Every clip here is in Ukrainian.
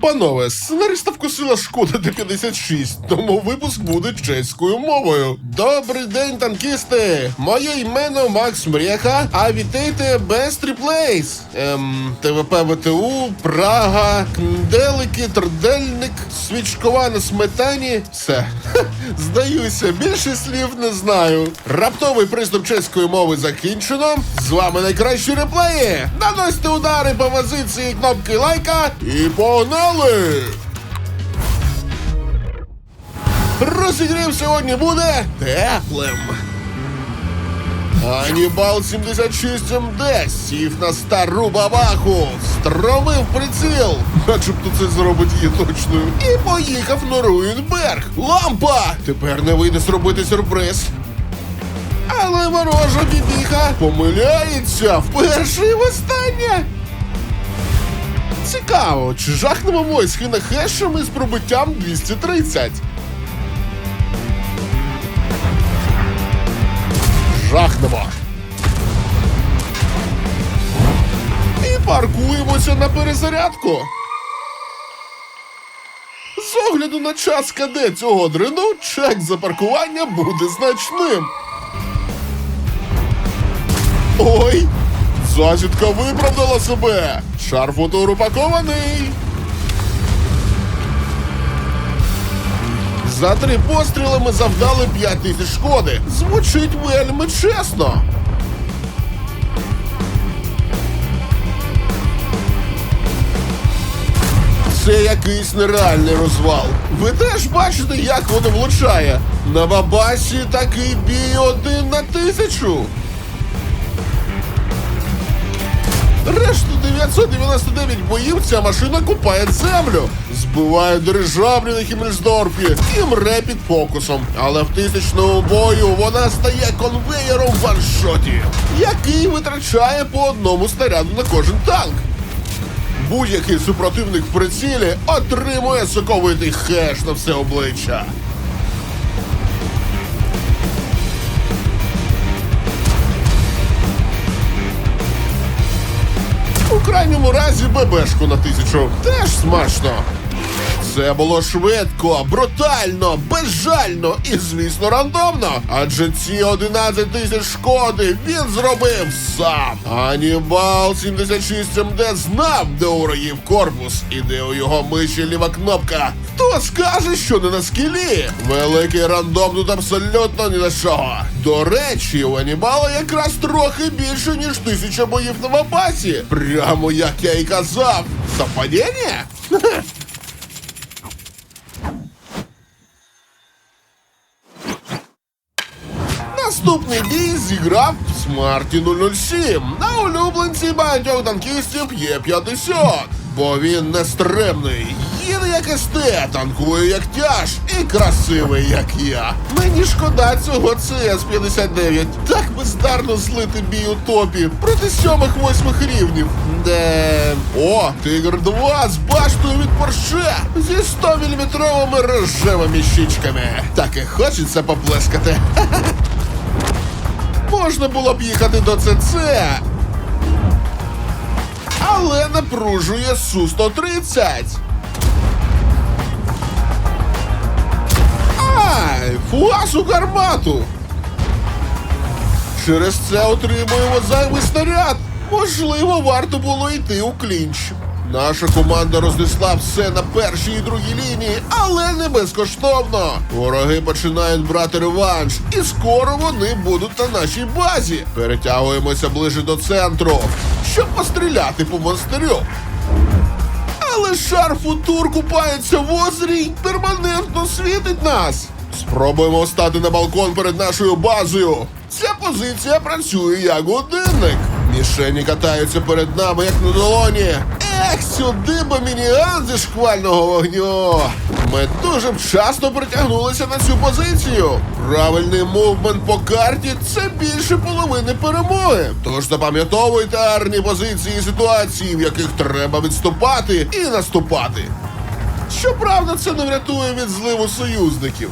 Панове, сценариста вкусила шкода Т-56, тому випуск буде чеською мовою. Добрий день, танкісти! Моє імено Макс Мрєха, а вітайте Best Replace. Ем, ТВП ВТУ, Прага, Кнделики, Трдельник, свічкова на сметані. Все. Ха, Здаюся, більше слів не знаю. Раптовий приступ чеської мови закінчено. З вами найкращі реплеї. Наносьте удари по позиції кнопки лайка і погнали! Розігрів сьогодні буде теплим. Анібал 76 МД сів на стару бабаху, стромив приціл, начебто це зробить її точною, і поїхав на Руїнберг. Лампа! Тепер не вийде зробити сюрприз. Але ворожа бібіха помиляється вперше і востаннє. Цікаво, чи жахнемо войски на хешами з пробиттям 230? Жахнемо. І паркуємося на перезарядку. З огляду на час КД цього дрину, чек за паркування буде значним. Ой! Засідка виправдала себе! Шар футур упакований! За три постріли ми завдали 5 тисяч шкоди. Звучить вельми чесно. Це якийсь нереальний розвал. Ви теж бачите, як воно влучає. На бабасі такий бій один на тисячу. Решту 999 боїв ця машина купає землю, збиває дирижаблі на Хіммельсдорфі і мре під фокусом. Але в тисячному бою вона стає конвеєром в ваншоті, який витрачає по одному снаряду на кожен танк. Будь-який супротивник в прицілі отримує соковитий хеш на все обличчя. Крайньому разі ББшку на тисячу. Теж смачно. Це було швидко, брутально, безжально і, звісно, рандомно. Адже ці 11 тисяч шкоди він зробив сам. Анібал 76 МД знав, де у роїв корпус і де у його миші ліва кнопка. Хто скаже, що не на скілі? Великий рандом тут абсолютно ні на що. До речі, у Анібала якраз трохи більше, ніж тисяча боїв на Вапасі. Прямо як я і казав. Совпадіння? Наступний бій зіграв Смарті 007 на улюбленці багатьох танкістів є 50 бо він нестримний, їде як СТ, танкує як тяж і красивий, як я. Мені шкода цього CS-59. Так бездарно злити бій у топі проти сьомих-восьмих рівнів. Де. О, Тигр 2 з баштою від Порше зі 100-мм рожевими щічками. Так і хочеться поплескати. Можна було б їхати до ЦЦ. Але напружує Су-130. Ай, фугас у гармату. Через це отримуємо зайвий снаряд. Можливо, варто було йти у клінч. Наша команда рознесла все на першій і другій лінії, але не безкоштовно. Вороги починають брати реванш, і скоро вони будуть на нашій базі. Перетягуємося ближе до центру, щоб постріляти по монстирю. Але шар футур купається в озері і перманентно світить нас. Спробуємо стати на балкон перед нашою базою. Ця позиція працює як годинник. Мішені катаються перед нами, як на долоні. Ех, сюди би мініган зі шквального вогню. Ми дуже вчасно притягнулися на цю позицію. Правильний мувмент по карті це більше половини перемоги. Тож запам'ятовуйте гарні позиції і ситуації, в яких треба відступати і наступати. Щоправда, це не врятує від зливу союзників.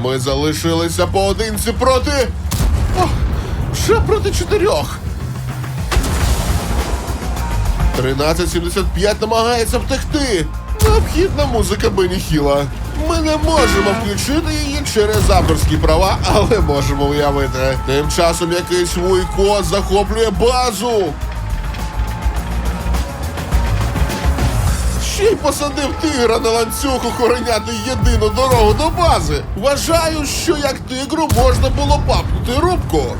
Ми залишилися поодинці проти. О, вже проти чотирьох. 1375 намагається втекти. Необхідна музика Бені Хіла. Ми не можемо включити її через авторські права, але можемо уявити. Тим часом якийсь вуйко захоплює базу. Ще й посадив тигра на ланцюг охороняти єдину дорогу до бази. Вважаю, що як тигру можна було папнути рубку.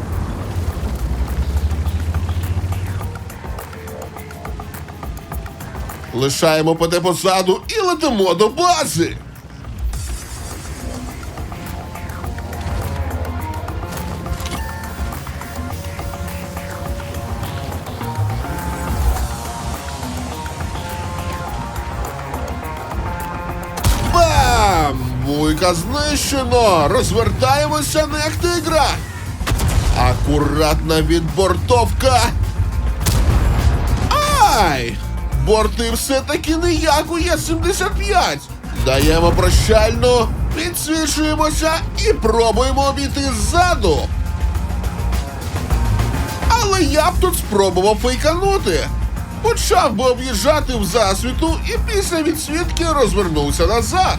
Лишаємо ПД позаду і летимо до бази. Бам! Вуйка знищено! Розвертаємося на тигра! Акуратна відбортовка! Ай! Борти все-таки не як у Є-75! Даємо прощальну, підсвічуємося і пробуємо обійти ззаду. Але я б тут спробував фейканути. Почав би об'їжджати в засвіту і після відсвітки розвернувся назад.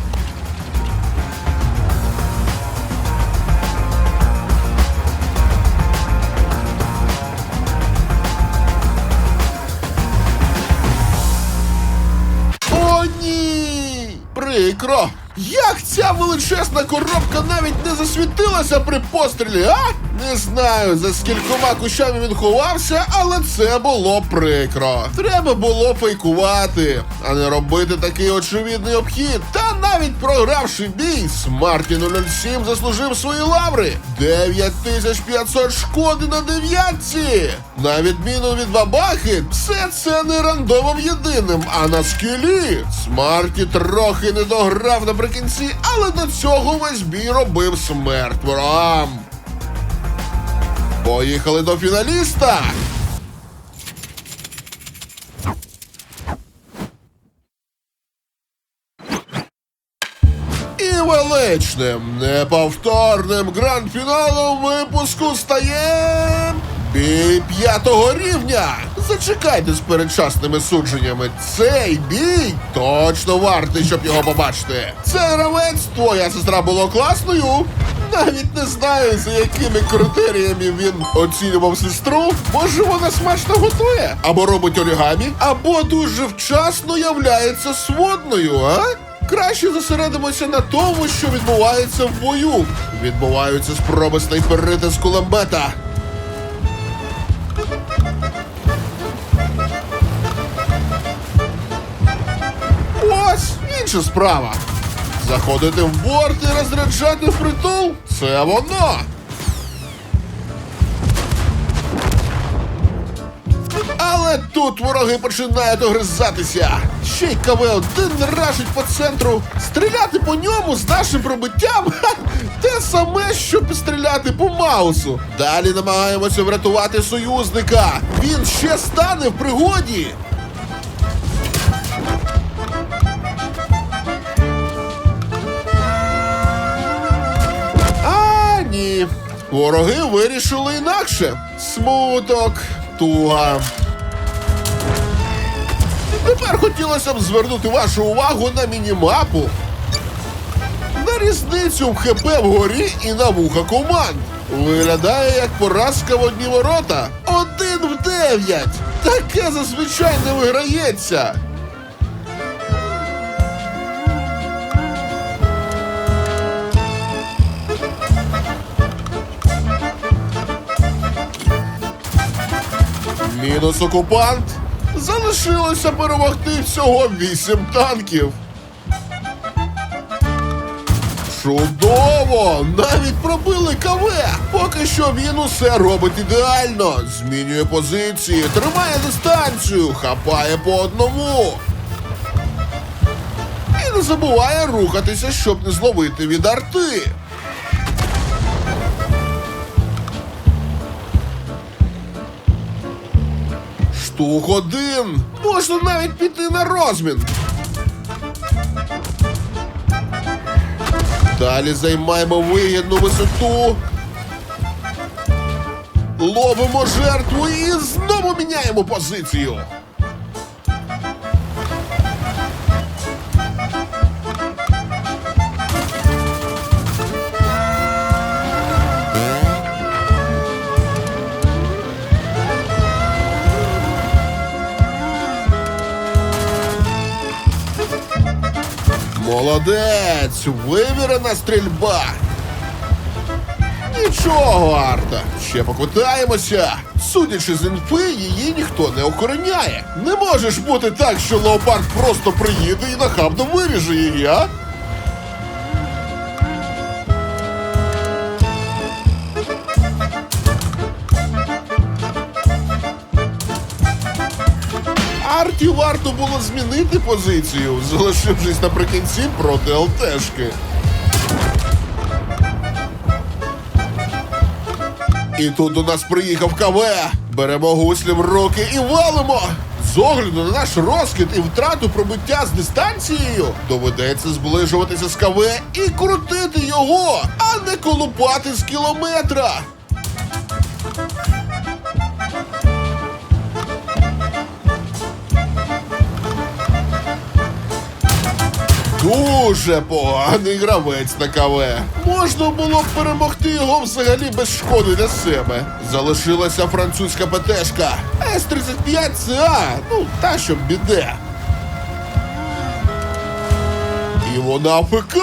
Прикро! Як ця величезна коробка навіть не засвітилася при пострілі, а? Не знаю, за скількома кущами він ховався, але це було прикро. Треба було фейкувати, а не робити такий очевидний обхід. Та навіть програвши бій, Смарті 007 заслужив свої лаври. 9500 шкоди на дев'ятці. На відміну від бабахи, все це не рандомом єдиним, а на скілі. Смарті трохи не дограв наприкінці, але до цього весь бій робив смерть ворогам. Поїхали до фіналіста. І величним, неповторним гранд-фіналом випуску стає бій п'ятого рівня. Зачекайте з передчасними судженнями. Цей бій точно вартий, щоб його побачити. Це гравець, твоя сестра була класною. Навіть не знаю, за якими критеріями він оцінював сестру. Може, вона смачно готує, або робить орігамі, або дуже вчасно являється сводною, а? Краще зосередимося на тому, що відбувається в бою. Відбуваються спроби снайперити з кулемета. Ось інша справа. Заходити в борт і розряджати притул – це воно. Але тут вороги починають огризатися. Ще й КВ-1 ражить по центру. Стріляти по ньому з нашим пробиттям те саме, що стріляти по Маусу. Далі намагаємося врятувати союзника. Він ще стане в пригоді. А, ні. Вороги вирішили інакше. Смуток, туга. Тепер хотілося б звернути вашу увагу на мінімапу. На різницю в ХП вгорі і на вуха команд. Виглядає як поразка в одні ворота. Один в дев'ять. Таке зазвичай не виграється. Мінус окупант. Залишилося перемогти всього вісім танків. Чудово! Навіть пробили КВ! Поки що він усе робить ідеально. Змінює позиції, тримає дистанцію, хапає по одному. І не забуває рухатися, щоб не зловити від арти. Штук один. Можна навіть піти на розмін. Далі займаємо вигідну висоту. Ловимо жертву і знову міняємо позицію. Молодець! Вивірена стрільба! Нічого, Арта, ще поквитаємося. Судячи з інфи, її ніхто не охороняє. Не може ж бути так, що леопард просто приїде і нахабно виріже її, а? Арті варто було змінити позицію, залишившись наприкінці проти ЛТшки. І тут до нас приїхав КВ. Беремо гуслі в руки і валимо. З огляду на наш розкид і втрату пробиття з дистанцією, доведеться зближуватися з КВ і крутити його, а не колупати з кілометра. Дуже поганий гравець на КВ. Можна було б перемогти його взагалі без шкоди для себе. Залишилася французька ПТшка. С-35 ЦА, ну та що біде. І вона ФК.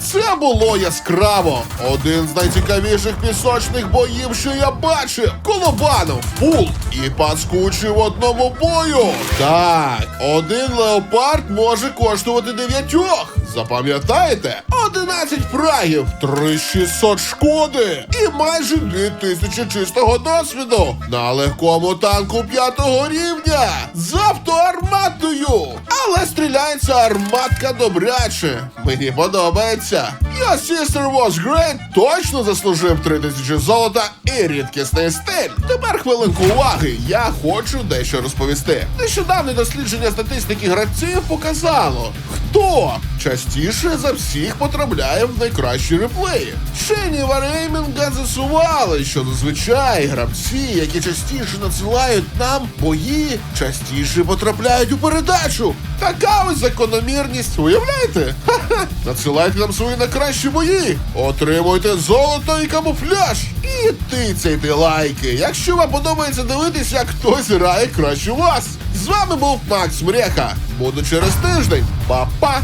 Це було яскраво. Один з найцікавіших пісочних боїв, що я бачив. Колобанов, фул і паскучий в одному бою. Так, один леопард може коштувати дев'ятьох. Запам'ятаєте? 11 фрагів, 3600 шкоди і майже 2000 чистого досвіду на легкому танку п'ятого рівня з автоарматою. Але стріляється арматка добряче. Мені подобається. Your sister was great точно заслужив 3000 золота і рідкісний стиль. Тепер хвилинку уваги. Я хочу дещо розповісти. Нещодавне дослідження статистики гравців показало, хто частіше за всіх потрапляє в найкращі реплеї. Вчені Вареймінга засували, що зазвичай гравці, які частіше надсилають нам бої, частіше потрапляють у передачу. Така ось закономірність, уявляєте? Ха-ха! Надсилайте нам свої найкращі бої, отримуйте золото і камуфляж. І тицяйте лайки, якщо вам подобається дивитися, як хтось краще вас. З вами був Макс Мреха. Буду через тиждень. Па-па!